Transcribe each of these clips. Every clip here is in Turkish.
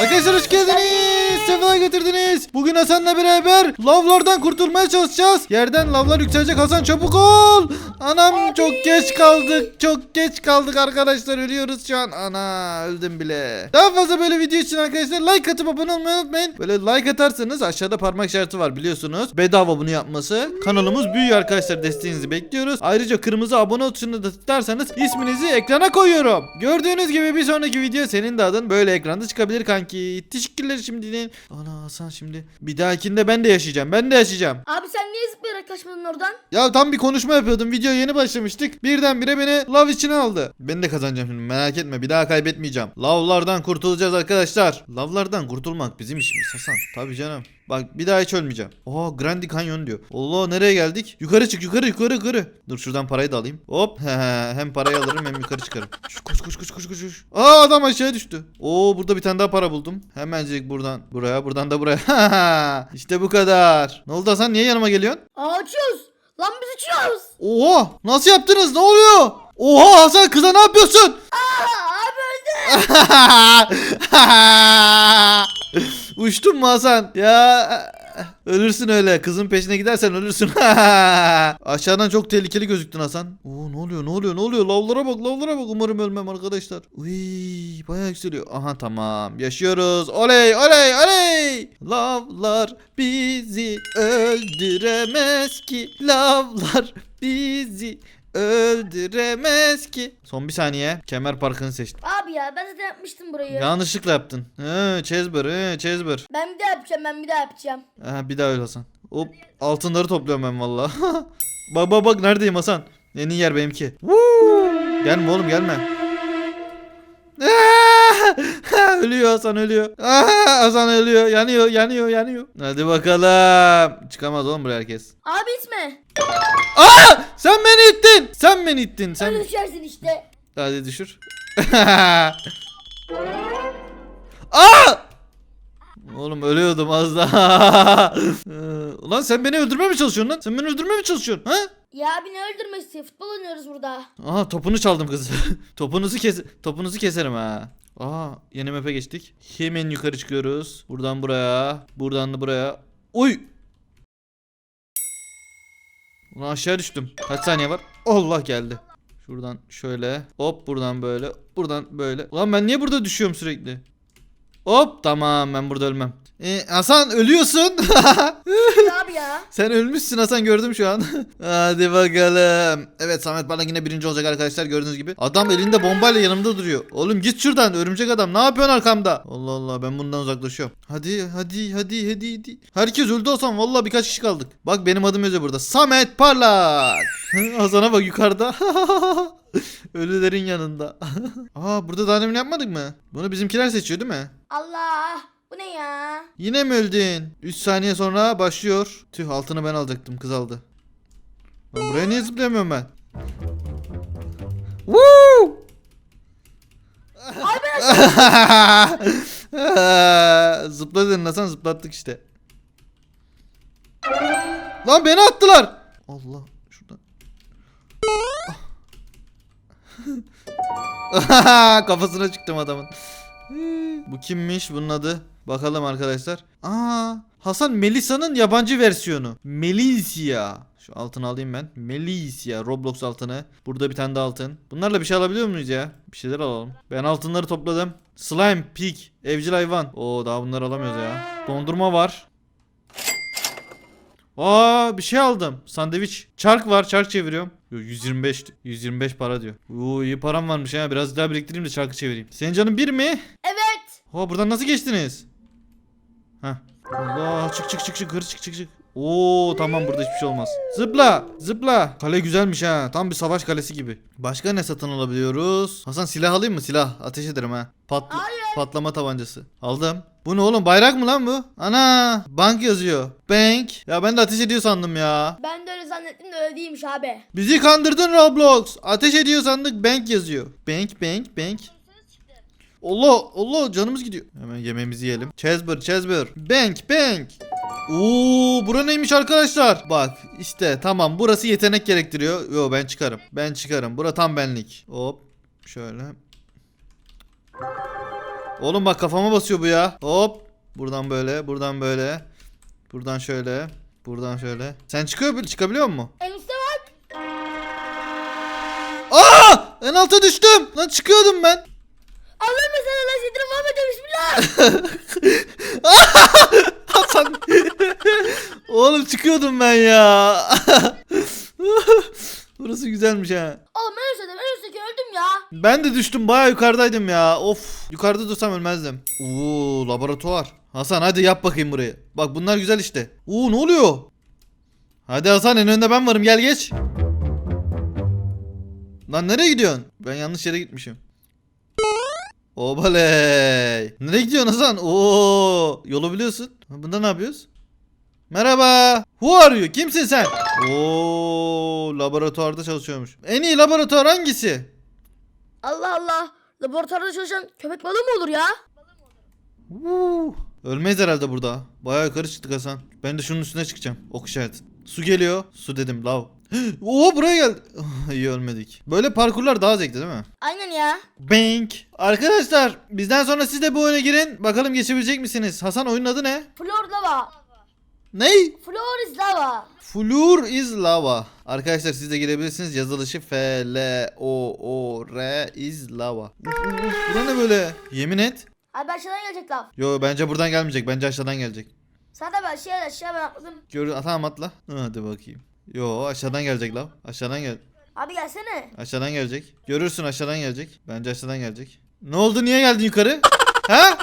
明石よろしくやでね geldiniz. Sefalar getirdiniz. Bugün Hasan'la beraber lavlardan kurtulmaya çalışacağız. Yerden lavlar yükselecek Hasan çabuk ol. Anam çok geç kaldık. Çok geç kaldık arkadaşlar. Ölüyoruz şu an. Ana öldüm bile. Daha fazla böyle video için arkadaşlar like atıp abone olmayı unutmayın. Böyle like atarsanız aşağıda parmak işareti var biliyorsunuz. Bedava bunu yapması. Kanalımız büyüyor arkadaşlar. Desteğinizi bekliyoruz. Ayrıca kırmızı abone tuşunu da tıklarsanız isminizi ekrana koyuyorum. Gördüğünüz gibi bir sonraki video senin de adın böyle ekranda çıkabilir kanki. Teşekkürler şimdiden. Ana Hasan şimdi bir dahakinde ben de yaşayacağım. Ben de yaşayacağım. Abi sen niye zıplayarak kaçmadın oradan? Ya tam bir konuşma yapıyordum. Video yeni başlamıştık. Birdenbire beni lav içine aldı. Ben de kazanacağım şimdi. Merak etme. Bir daha kaybetmeyeceğim. Lavlardan kurtulacağız arkadaşlar. Lavlardan kurtulmak bizim işimiz Hasan. Tabii canım. Bak bir daha hiç ölmeyeceğim. Oha Grandi Canyon diyor. Allah nereye geldik? Yukarı çık yukarı yukarı yukarı. Dur şuradan parayı da alayım. Hop. hem parayı alırım hem yukarı çıkarım. Şu, koş koş koş koş koş. koş. Aa adam aşağıya düştü. Oo burada bir tane daha para buldum. Hemencik buradan buraya buradan da buraya. işte bu kadar. Ne oldu Hasan niye yanıma geliyorsun? Aa uçuyoruz. Lan biz uçuyoruz. Oha nasıl yaptınız ne oluyor? Oha Hasan kıza ne yapıyorsun? Aa. Uçtun mu Hasan? Ya ölürsün öyle. Kızın peşine gidersen ölürsün. Aşağıdan çok tehlikeli gözüktün Hasan. Oo ne oluyor? Ne oluyor? Ne oluyor? Lavlara bak, lavlara bak. Umarım ölmem arkadaşlar. Uy, bayağı yükseliyor. Aha tamam. Yaşıyoruz. Oley, oley, oley. Lavlar bizi öldüremez ki. Lavlar bizi öldüremez ki. Son bir saniye. Kemer Parkı'nı seçtim. Abi ya ben zaten yapmıştım burayı. Yanlışlıkla yaptın. He, Chesber, he, Chesber. Ben bir daha yapacağım ben bir daha yapacağım. Ha, bir daha öyle Hasan. Hop altınları topluyorum ben valla. bak bak bak neredeyim Hasan? En iyi yer benimki. Woo! Gelme oğlum gelme. Ölüyor Hasan ölüyor. Hasan ölüyor. Yanıyor yanıyor yanıyor. Hadi bakalım. Çıkamaz oğlum buraya herkes. Abi itme. Aa! Sen beni ittin. Sen beni ittin. Sen... Öyle düşersin işte. Hadi düşür. Aa! Oğlum ölüyordum az daha. Ulan sen beni öldürmeye mi çalışıyorsun lan? Sen beni öldürmeye mi çalışıyorsun? Ha? Ya abi ne öldürmesi? Futbol oynuyoruz burada. Aha topunu çaldım kız. topunuzu kes topunuzu keserim ha. Aa yeni map'e geçtik. Hemen yukarı çıkıyoruz. Buradan buraya, buradan da buraya. Oy! Ulan aşağı düştüm. Kaç saniye var? Allah geldi. Şuradan şöyle. Hop buradan böyle. Buradan böyle. Ulan ben niye burada düşüyorum sürekli? Hop tamam ben burada ölmem. Ee, Hasan ölüyorsun. Abi ya. Sen ölmüşsün Hasan gördüm şu an. Hadi bakalım. Evet Samet bana yine birinci olacak arkadaşlar gördüğünüz gibi. Adam elinde bombayla yanımda duruyor. Oğlum git şuradan örümcek adam ne yapıyorsun arkamda? Allah Allah ben bundan uzaklaşıyorum. Hadi hadi hadi hadi hadi. Herkes öldü Hasan vallahi birkaç kişi kaldık. Bak benim adım yazıyor burada. Samet Parlak. Hasan'a bak yukarıda. Ölülerin yanında. Aa burada daha demin yapmadık mı? Bunu bizimkiler seçiyor değil mi? Allah. Bu ne ya? Yine mi öldün? 3 saniye sonra başlıyor. Tüh altını ben alacaktım kız aldı. Lan buraya niye zıplayamıyorum ben? Woo! Zıpla dedin Hasan zıplattık işte. Lan beni attılar. Allah şuradan. Kafasına çıktım adamın. Bu kimmiş bunun adı? Bakalım arkadaşlar. Aa, Hasan Melisa'nın yabancı versiyonu. Melisia. Şu altını alayım ben. Melisia Roblox altını. Burada bir tane de altın. Bunlarla bir şey alabiliyor muyuz ya? Bir şeyler alalım. Ben altınları topladım. Slime, pig, evcil hayvan. Oo daha bunları alamıyoruz ya. Dondurma var. Aa bir şey aldım. Sandviç. Çark var. Çark çeviriyorum. Yo, 125 125 para diyor. Oo iyi param varmış ha. Biraz daha biriktireyim de çarkı çevireyim. Senin canın bir mi? Evet. Ha buradan nasıl geçtiniz? Heh. Allah çık çık çık çık hır çık çık çık. Oo tamam burada hiçbir şey olmaz. Zıpla zıpla. Kale güzelmiş ha. Tam bir savaş kalesi gibi. Başka ne satın alabiliyoruz? Hasan silah alayım mı? Silah. Ateş ederim ha. Pat Hayır. Patlama tabancası. Aldım. Bu ne oğlum bayrak mı lan bu? Ana bank yazıyor. Bank. Ya ben de ateş ediyor sandım ya. Ben de öyle zannettim de öyle değilmiş abi. Bizi kandırdın Roblox. Ateş ediyor sandık bank yazıyor. Bank bank bank. Allah Allah canımız gidiyor. Hemen yemeğimizi yiyelim. Chesber Chesber. Bank bank. Oo bura neymiş arkadaşlar? Bak işte tamam burası yetenek gerektiriyor. Yo ben çıkarım. Ben çıkarım. Bura tam benlik. Hop şöyle. Oğlum bak kafama basıyor bu ya. Hop. Buradan böyle, buradan böyle. Buradan şöyle. Buradan şöyle. Sen çıkıyor çıkabiliyor musun? En üstte bak. Aa! En alta düştüm. Lan çıkıyordum ben. Allah mesela Allah sedire Muhammed bismillah. Hasan. Oğlum çıkıyordum ben ya. Burası güzelmiş ha. Oğlum en üstte en üstteki öldüm ya. Ben de düştüm baya yukarıdaydım ya. Of yukarıda dursam ölmezdim. Oo laboratuvar. Hasan hadi yap bakayım burayı. Bak bunlar güzel işte. Oo ne oluyor? Hadi Hasan en önde ben varım gel geç. Lan nereye gidiyorsun? Ben yanlış yere gitmişim. Obaley. Nereye gidiyorsun Hasan? Oo yolu biliyorsun. Bunda ne yapıyoruz? Merhaba. Who are you? Kimsin sen? Oo laboratuvarda çalışıyormuş. En iyi laboratuvar hangisi? Allah Allah. Laboratuvarda çalışan köpek balığı mı olur ya? Woo. Ölmeyiz herhalde burada. Bayağı yukarı çıktık Hasan. Ben de şunun üstüne çıkacağım. Ok işareti. Su geliyor. Su dedim lav. Oo buraya geldi. İyi ölmedik. Böyle parkurlar daha zevkli değil mi? Aynen ya. Bank. Arkadaşlar bizden sonra siz de bu oyuna girin. Bakalım geçebilecek misiniz? Hasan oyunun adı ne? Flor lava. Ney? Flor is lava. Flur is lava. Arkadaşlar siz de girebilirsiniz. Yazılışı F L O O R is lava. Uf, uf, uf. Bura ne böyle? Yemin et. Abi aşağıdan gelecek lav. Yo bence buradan gelmeyecek. Bence aşağıdan gelecek. Zaten ben aşağı aşağı ben atladım. Gör tamam atla. Hadi bakayım. Yo aşağıdan gelecek lav. Aşağıdan gel. Abi gelsene. Aşağıdan gelecek. Görürsün aşağıdan gelecek. Bence aşağıdan gelecek. Ne oldu niye geldin yukarı? ha?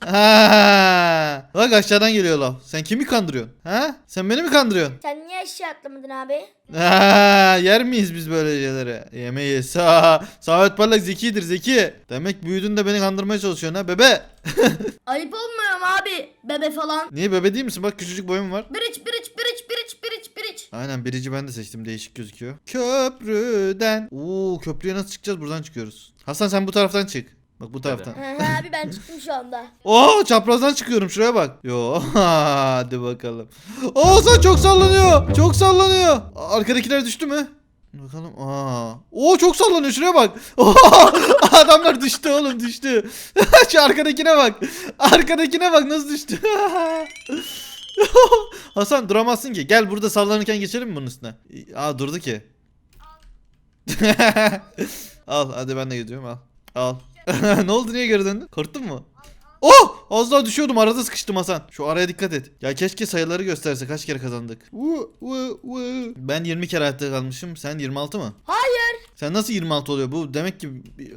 Ha. Bak aşağıdan geliyor lav. Sen kimi kandırıyorsun? Ha? Sen beni mi kandırıyorsun? Sen niye aşağı atlamadın abi? Ha, yer miyiz biz böyle şeyleri? Yemeyiz. Ha, Samet Parlak zekidir zeki. Demek büyüdün de beni kandırmaya çalışıyorsun ha bebe. Ayıp olmuyor mu abi? Bebe falan. Niye bebe değil misin? Bak küçücük boyum var. Biriç biriç biriç biriç biriç biriç. Aynen birici ben de seçtim değişik gözüküyor. Köprüden. Oo köprüye nasıl çıkacağız? Buradan çıkıyoruz. Hasan sen bu taraftan çık. Bak bu taraftan. Hı abi ben çıktım şu anda. Oo çaprazdan çıkıyorum şuraya bak. Yo hadi bakalım. Oo sen çok sallanıyor. Çok sallanıyor. Arkadakiler düştü mü? Bakalım. Aa. Oo çok sallanıyor şuraya bak. Oo, adamlar düştü oğlum düştü. Şu arkadakine bak. Arkadakine bak nasıl düştü. Hasan duramazsın ki. Gel burada sallanırken geçelim mi bunun üstüne? Aa durdu ki. al hadi ben de gidiyorum al. Al. ne oldu niye geri döndün? Korktun mu? Oh! Az daha düşüyordum arada sıkıştım Hasan. Şu araya dikkat et. Ya keşke sayıları gösterse kaç kere kazandık. Ben 20 kere hayatta kalmışım. Sen 26 mı? Hayır. Sen nasıl 26 oluyor? Bu demek ki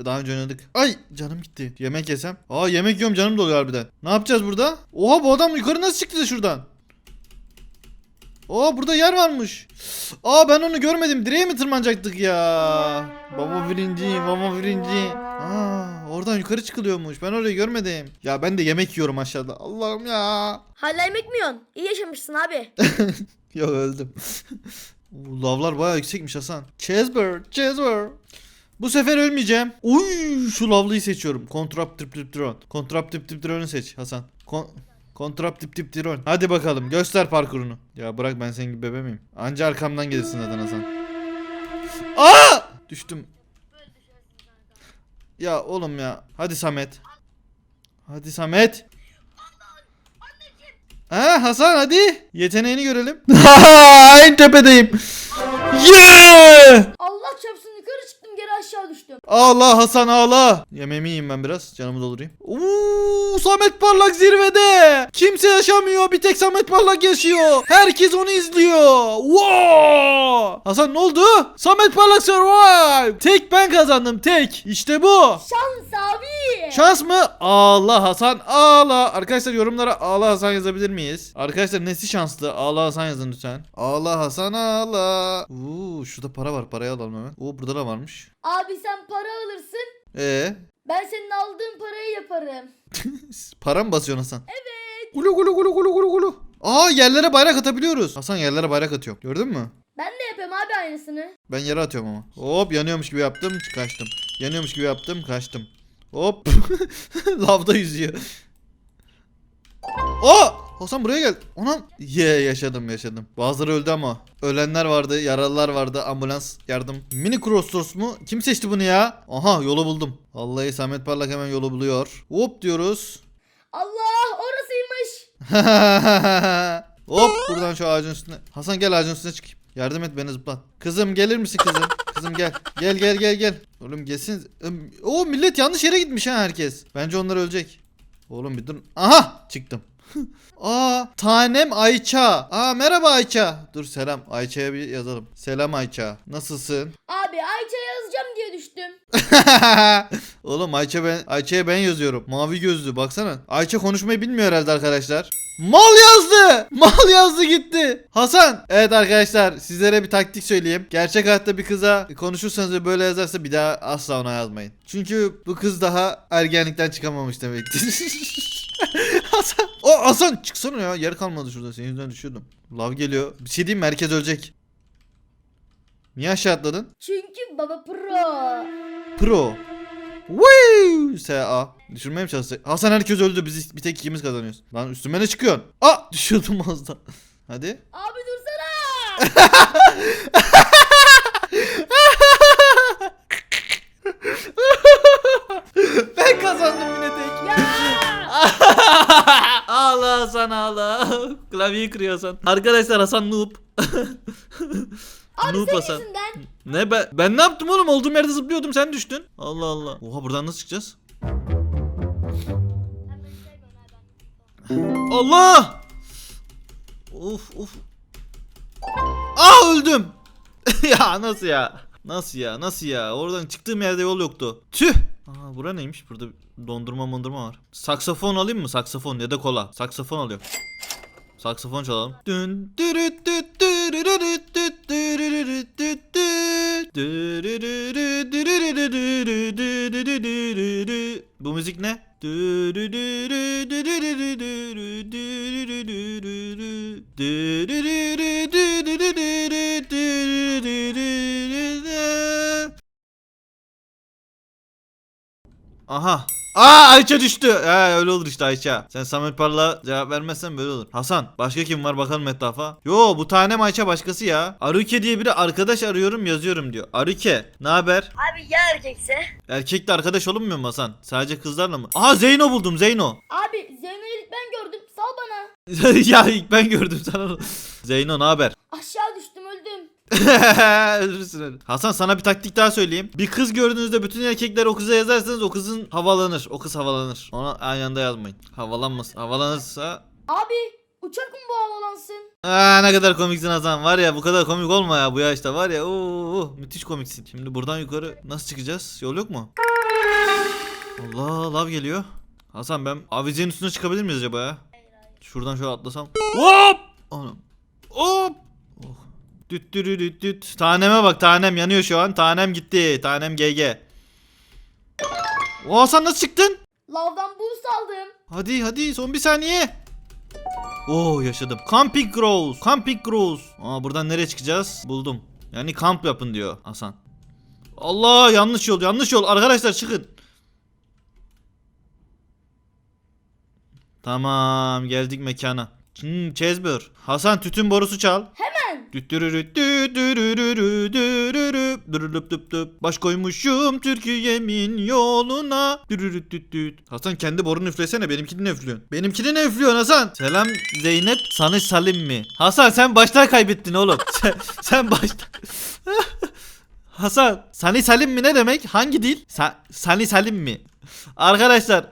daha önce oynadık. Ay canım gitti. Yemek yesem. Aa yemek yiyorum canım doluyor harbiden. Ne yapacağız burada? Oha bu adam yukarı nasıl çıktı da şuradan? Aa burada yer varmış. Aa ben onu görmedim. Direğe mi tırmanacaktık ya? Baba birinci, baba birinci. Aa oradan yukarı çıkılıyormuş. Ben orayı görmedim. Ya ben de yemek yiyorum aşağıda. Allah'ım ya. Hala yemek mi yiyorsun? İyi yaşamışsın abi. Yok öldüm. Oo, Lavlar bayağı yüksekmiş Hasan. Cheeseburger, cheeseburger. Bu sefer ölmeyeceğim. Uy şu lavlıyı seçiyorum. Kontrap tip tip drone. Kontrap tip tip drone'u seç Hasan. Kon Kontrap tip tip drone. Hadi bakalım göster parkurunu. Ya bırak ben senin gibi bebe miyim? Anca arkamdan gelirsin zaten Hasan. Aa! Düştüm. Ya oğlum ya. Hadi Samet. Hadi Samet. Ha Hasan hadi. Yeteneğini görelim. en tepedeyim. Yeah! Allah çarpsın yukarı çıktım geri aşağı düştüm. Allah Hasan ağla. Yemeğimi yiyeyim ben biraz. Canımı doldurayım. Uuu Samet Parlak zirvede. Kimse yaşamıyor. Bir tek Samet Parlak yaşıyor. Herkes onu izliyor. Wow! Hasan ne oldu? Samet Parlak survive. Tek ben kazandım tek. İşte bu. Şans abi. Şans mı? Ağla Hasan ağla. Arkadaşlar yorumlara ağla Hasan yazabilir miyiz? Arkadaşlar nesi şanslı? Ağla Hasan yazın lütfen. Ağla Hasan ağla. Uuu şurada para var. Parayı alalım hemen. Oo burada da varmış. Abi sen para alırsın. Ee, Ben senin aldığın parayı yaparım. para mı basıyorsun Hasan? Evet. Gulu gulu gulu gulu gulu gulu. Aa yerlere bayrak atabiliyoruz. Hasan yerlere bayrak atıyorum. Gördün mü? Ben de yapayım abi aynısını. Ben yere atıyorum ama. Hop yanıyormuş gibi yaptım kaçtım. Yanıyormuş gibi yaptım kaçtım. Hop. Lavda yüzüyor. Aa! Hasan buraya gel. Anam. Ye yaşadım yaşadım. Bazıları öldü ama. Ölenler vardı, yaralılar vardı, ambulans yardım. Mini Crossroads mu? Kim seçti bunu ya? Aha yolu buldum. Vallahi Samet Parlak hemen yolu buluyor. Hop diyoruz. Allah orasıymış. Hop buradan şu ağacın üstüne. Hasan gel ağacın üstüne çık. Yardım et beni zıplat. Kızım gelir misin kızım? Kızım gel. Gel gel gel gel. Oğlum gelsin. O millet yanlış yere gitmiş ha herkes. Bence onlar ölecek. Oğlum bir dur. Aha çıktım. Aa tanem Ayça. Aa merhaba Ayça. Dur selam Ayça'ya bir yazalım. Selam Ayça. Nasılsın? Abi Ayça yazacağım diye düştüm. Oğlum Ayça ben Ayça'ya ben yazıyorum. Mavi gözlü baksana. Ayça konuşmayı bilmiyor herhalde arkadaşlar. Mal yazdı. Mal yazdı gitti. Hasan. Evet arkadaşlar sizlere bir taktik söyleyeyim. Gerçek hayatta bir kıza konuşursanız ve böyle yazarsa bir daha asla ona yazmayın. Çünkü bu kız daha ergenlikten çıkamamış demektir. Hasan. O Hasan çıksana ya. Yer kalmadı şurada. Senin yüzünden düşüyordum. Lav geliyor. Bir şey diyeyim mi? Herkes ölecek. Niye aşağı atladın? Çünkü baba pro. Pro. Woo! SA. Düşürmeye mi çalışacak? Hasan herkes öldü. Biz bir tek ikimiz kazanıyoruz. Lan üstüme ne çıkıyorsun? Aa düşüyordum az da. Hadi. Abi dursana. Klavyeyi kırıyor Hasan. Arkadaşlar Hasan noob. Abi noob senin Hasan. yüzünden. Ne ben ben ne yaptım oğlum? Olduğum yerde zıplıyordum sen düştün. Allah Allah. Oha buradan nasıl çıkacağız? Allah! Of of. Aa öldüm. ya nasıl ya? Nasıl ya? Nasıl ya? Oradan çıktığım yerde yol yoktu. Tüh. Aa bura neymiş? Burada dondurma mondurma var. Saksafon alayım mı? Saksafon ya da kola. Saksafon alıyorum. Saksafon çalalım. Dün dürüt düt dürürürüt düt dürürürüt düt. Bu müzik ne? Aa Ayça düştü. He öyle olur işte Ayça. Sen Samet Parlak'a cevap vermezsen böyle olur. Hasan başka kim var bakalım etrafa. Yo bu tanem Ayça başkası ya. Aruke diye biri arkadaş arıyorum yazıyorum diyor. Aruke ne haber? Abi ya erkekse? Erkekle arkadaş olunmuyor mu Hasan? Sadece kızlarla mı? Aha Zeyno buldum Zeyno. Abi Zeyno'yu ilk ben gördüm. Sal bana. ya ilk ben gördüm sana. Zeyno ne haber? Aşağı düştüm Hasan sana bir taktik daha söyleyeyim. Bir kız gördüğünüzde bütün erkekler o kıza yazarsanız o kızın havalanır. O kız havalanır. Ona aynı anda yazmayın. Havalanmasın. Havalanırsa Abi uçak mı bu havalansın? Aa ne kadar komiksin Hasan. Var ya bu kadar komik olma ya bu yaşta. Var ya oo, müthiş komiksin. Şimdi buradan yukarı nasıl çıkacağız? Yol yok mu? Allah lav geliyor. Hasan ben avizenin üstüne çıkabilir miyiz acaba ya? Şuradan şöyle atlasam. Hop! Anam. Hop! Düt dürü düt düt. Taneme bak tanem yanıyor şu an. Tanem gitti. Tanem GG. O Hasan nasıl çıktın? Lavdan boost aldım. Hadi hadi son bir saniye. Oo yaşadım. Camping Grows. Camping Grows. Aa buradan nereye çıkacağız? Buldum. Yani kamp yapın diyor Hasan. Allah yanlış yol yanlış yol. Arkadaşlar çıkın. Tamam geldik mekana. Hmm, Chesbur. Hasan tütün borusu çal. Hemen. Düp. Baş koymuşum Türkiye'min yoluna. Hasan kendi borunu üflesene benimkini üflüyorsun? Benimkini üflüyorsun Hasan? Selam Zeynep sana Salim mi? Hasan sen baştan kaybettin oğlum. sen, sen baştan. Hasan Sani Salim mi ne demek? Hangi dil? Sa Sani Salim mi? Arkadaşlar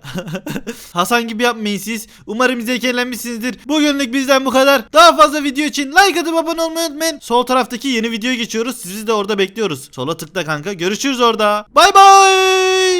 Hasan gibi yapmayın siz. Umarım zevk eğlenmişsinizdir. Bugünlük bizden bu kadar. Daha fazla video için like atıp abone olmayı unutmayın. Sol taraftaki yeni videoya geçiyoruz. Sizi de orada bekliyoruz. Sola tıkla kanka. Görüşürüz orada. Bay bay.